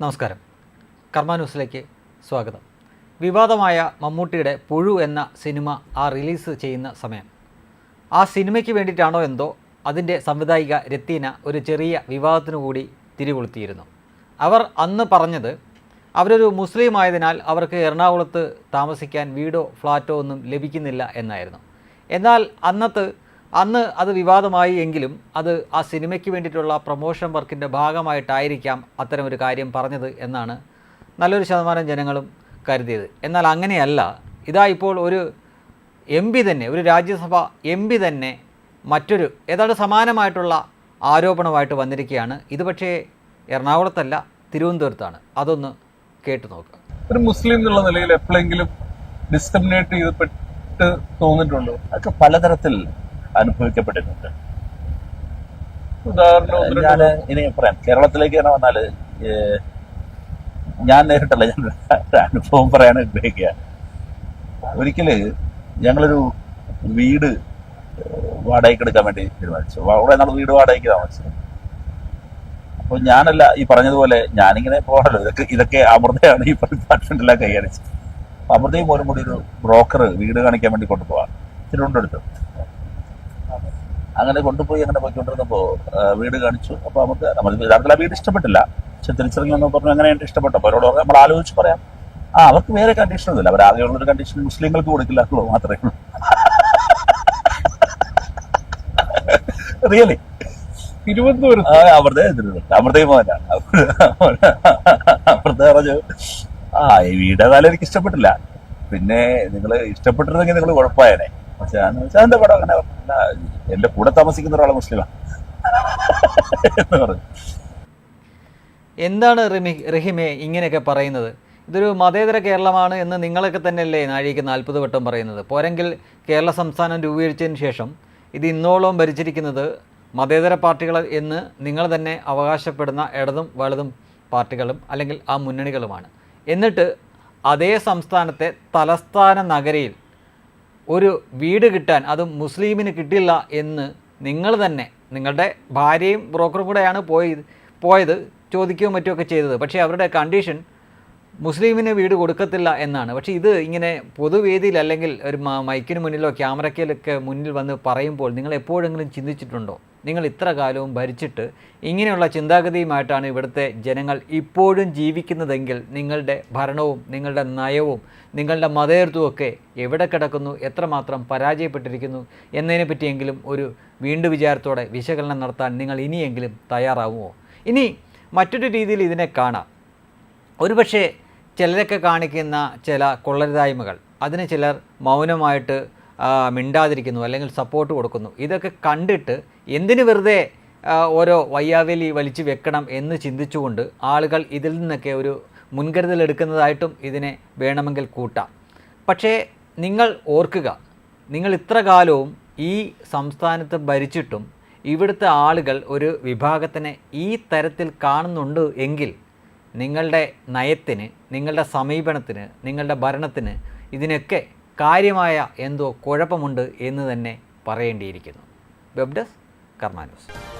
നമസ്കാരം. കർമ്മ ന്യൂസിലേക്ക് സ്വാഗതം. വിവാദമായ മമ്മൂട്ടിയുടെ പുഴു എന്ന സിനിമ ആ റിലീസ് ചെയ്യുന്ന സമയം. ആ സിനിമയ്ക്ക് വേണ്ടിയിട്ടാണോ എന്തോ അതിന്റെ സംവിധായിക രത്തീന ഒരു ചെറിയ വിവാദത്തിനു കൂടി തിരികൊളുത്തിയിരുന്നു. അവർ അന്ന് പറഞ്ഞത് അവരൊരു മുസ്ലിം ആയതിനാൽ അവർക്ക് എറണാകുളത്ത് താമസിക്കാൻ വീടോ ഫ്ലാറ്റോ ഒന്നും ലഭിക്കുന്നില്ല എന്നായിരുന്നു. എന്നാൽ അന്നത്ത് അന്ന് അത് വിവാദമായി എങ്കിലും അത് ആ സിനിമയ്ക്ക് വേണ്ടിയിട്ടുള്ള പ്രൊമോഷൻ വർക്കിന്റെ ഭാഗമായിട്ടായിരിക്കാം അത്തരം ഒരു കാര്യം പറഞ്ഞത് എന്നാണ് നല്ലൊരു ശതമാനം ജനങ്ങളും കരുതിയത്. എന്നാൽ അങ്ങനെയല്ല. ഇതാ ഇപ്പോൾ ഒരു എം പി തന്നെ ഒരു രാജ്യസഭ എം പി തന്നെ മറ്റൊരു ഏതാണ്ട് സമാനമായിട്ടുള്ള ആരോപണമായിട്ട് വന്നിരിക്കുകയാണ്. ഇത് പക്ഷേ എറണാകുളത്തല്ല തിരുവനന്തപുരത്താണ്. അതൊന്ന് കേട്ടു നോക്കുക ഒരു മുസ്ലിം എന്നുള്ള നിലയിൽ എപ്പോഴെങ്കിലും ഡിസ്ക്രിമിനേറ്റ് ചെയ്തപ്പെട്ട് തോന്നിയിട്ടുണ്ടോ? അതൊക്കെ പലതരത്തിൽ അനുഭവിക്കപ്പെട്ടിട്ടുണ്ട് ഞാൻ ഇനി പറയാം. കേരളത്തിലേക്ക് തന്നെ വന്നാൽ ഞാൻ നേരിട്ടല്ല ഞാൻ അനുഭവം പറയാൻ ആഗ്രഹിക്കുക. ഒരിക്കൽ ഞങ്ങളൊരു വീട് വാടകയ്ക്ക് എടുക്കാൻ വേണ്ടി തീരുമാനിച്ചു. അവിടെ നമ്മൾ വീട് വാടകയ്ക്ക് താമസിച്ചു. അപ്പൊ ഞാനല്ല ഈ പറഞ്ഞതുപോലെ ഞാനിങ്ങനെ പോകണല്ലോ ഇതൊക്കെ ഇതൊക്കെ അമൃതയാണ് ഈ ഡിപ്പാർട്ട്മെന്റെല്ലാം കൈകാര്യം അമൃതയും പോലും കൂടി ഒരു ബ്രോക്കർ വീട് കാണിക്കാൻ വേണ്ടി കൊണ്ടുപോകാം തിരുവനന്തപുരത്ത്. അങ്ങനെ കൊണ്ടുപോയി അങ്ങനെ പോയിക്കൊണ്ടിരുന്നപ്പോ ആ, വീട് കാണിച്ചു. അപ്പോൾ നമുക്ക് നമുക്ക് യഥാർത്ഥത്തിൽ ആ വീട് ഇഷ്ടപ്പെട്ടില്ല. പക്ഷെ തിരിച്ചിറങ്ങി വന്ന് പറഞ്ഞു അങ്ങനെ ഇഷ്ടപ്പെട്ടു അപ്പൊ അവരോട് പറഞ്ഞു, നമ്മൾ ആലോചിച്ച് പറയാം. ആ അവർക്ക് വേറെ കണ്ടീഷൻ ഒന്നുമില്ല. അവർ ആകെയുള്ളൊരു കണ്ടീഷൻ മുസ്ലിങ്ങൾക്ക് കൊടുക്കില്ല എന്നുള്ളത് മാത്രമേ ഉള്ളൂ. റിയലി തിരുവനന്തപുരത്ത്. അമൃത അമൃതയും മോഹനാണ് അമൃത പറഞ്ഞു ആ ഈ വീട് ഏതായാലും എനിക്ക് ഇഷ്ടപ്പെട്ടില്ല. പിന്നെ നിങ്ങൾ ഇഷ്ടപ്പെട്ടിരുന്നെങ്കിൽ നിങ്ങൾ കുഴപ്പമായേനെ. പക്ഷെ എന്റെ പടം അങ്ങനെ എന്റെ കൂടെ താമസിക്കുന്ന ഒരാളെ മുസ്ലിമാണ് എന്ന് പറഞ്ഞു. എന്താണ് റിമി റഹിമെ ഇങ്ങനെയൊക്കെ പറയുന്നത്? ഇതൊരു മതേതര കേരളമാണ് എന്ന് നിങ്ങളൊക്കെ തന്നെയല്ലേ നാഴിക നാൽപ്പത് വട്ടം പറയുന്നത്. പോരെങ്കിൽ കേരള സംസ്ഥാനം രൂപീകരിച്ചതിന് ശേഷം ഇത് ഇന്നോളം ഭരിച്ചിരിക്കുന്നത് മതേതര പാർട്ടികൾ എന്ന് നിങ്ങൾ തന്നെ അവകാശപ്പെടുന്ന ഇടതും വലതും പാർട്ടികളും അല്ലെങ്കിൽ ആ മുന്നണികളുമാണ്. എന്നിട്ട് അതേ സംസ്ഥാനത്തെ തലസ്ഥാന നഗരിയിൽ ഒരു വീട് കിട്ടാൻ അത് മുസ്ലിമിന് കിട്ടില്ല എന്ന് നിങ്ങൾ തന്നെ നിങ്ങളുടെ ഭാര്യയും ബ്രോക്കറും കൂടെയാണ് പോയത് പോയത് ചോദിക്കുകയും മറ്റുമൊക്കെ ചെയ്തത്. പക്ഷേ അവരുടെ കണ്ടീഷൻ മുസ്ലിമിന് വീട് കൊടുക്കത്തില്ല എന്നാണ്. പക്ഷേ ഇത് ഇങ്ങനെ പൊതുവേദിയിൽ അല്ലെങ്കിൽ ഒരു മൈക്കിന് മുന്നിലോ ക്യാമറയ്ക്കിലൊക്കെ മുന്നിൽ വന്ന് പറയുമ്പോൾ നിങ്ങൾ എപ്പോഴെങ്കിലും ചിന്തിച്ചിട്ടുണ്ടോ? നിങ്ങൾ ഇത്ര കാലവും ഭരിച്ചിട്ട് ഇങ്ങനെയുള്ള ചിന്താഗതിയുമായിട്ടാണ് ഇവിടുത്തെ ജനങ്ങൾ ഇപ്പോഴും ജീവിക്കുന്നതെങ്കിൽ നിങ്ങളുടെ ഭരണവും നിങ്ങളുടെ നയവും നിങ്ങളുടെ മതേതൃത്വമൊക്കെ എവിടെ കിടക്കുന്നു എത്രമാത്രം പരാജയപ്പെട്ടിരിക്കുന്നു എന്നതിനെ പറ്റിയെങ്കിലും ഒരു വീണ്ടു വിചാരത്തോടെ വിശകലനം നടത്താൻ നിങ്ങൾ ഇനിയെങ്കിലും തയ്യാറാവുമോ? ഇനി മറ്റൊരു രീതിയിൽ ഇതിനെ കാണാം. ഒരുപക്ഷെ ചിലരൊക്കെ കാണിക്കുന്ന ചില കൊള്ളരുതായ്മകൾ അതിന് ചിലർ മൗനമായിട്ട് മിണ്ടാതിരിക്കുന്നു അല്ലെങ്കിൽ സപ്പോർട്ട് കൊടുക്കുന്നു. ഇതൊക്കെ കണ്ടിട്ട് എന്തിന് വെറുതെ ഓരോ വയ്യാവേലി വലിച്ചു വെക്കണം എന്ന് ചിന്തിച്ചുകൊണ്ട് ആളുകൾ ഇതിൽ നിന്നൊക്കെ ഒരു മുൻകരുതൽ എടുക്കുന്നതായിട്ടും ഇതിനെ വേണമെങ്കിൽ കൂട്ടാം. പക്ഷേ നിങ്ങൾ ഓർക്കുക നിങ്ങൾ ഇത്ര കാലവും ഈ സംസ്ഥാനത്ത് ഭരിച്ചിട്ടും ഇവിടുത്തെ ആളുകൾ ഒരു വിഭാഗത്തിനെ ഈ തരത്തിൽ കാണുന്നുണ്ട് എങ്കിൽ നിങ്ങളുടെ നയത്തിന് നിങ്ങളുടെ സമീപനത്തിന് നിങ്ങളുടെ ഭരണത്തിന് ഇതിനൊക്കെ കാര്യമായ എന്തോ കുഴപ്പമുണ്ട് എന്ന് തന്നെ പറയേണ്ടിയിരിക്കുന്നു. Web desk Karma news.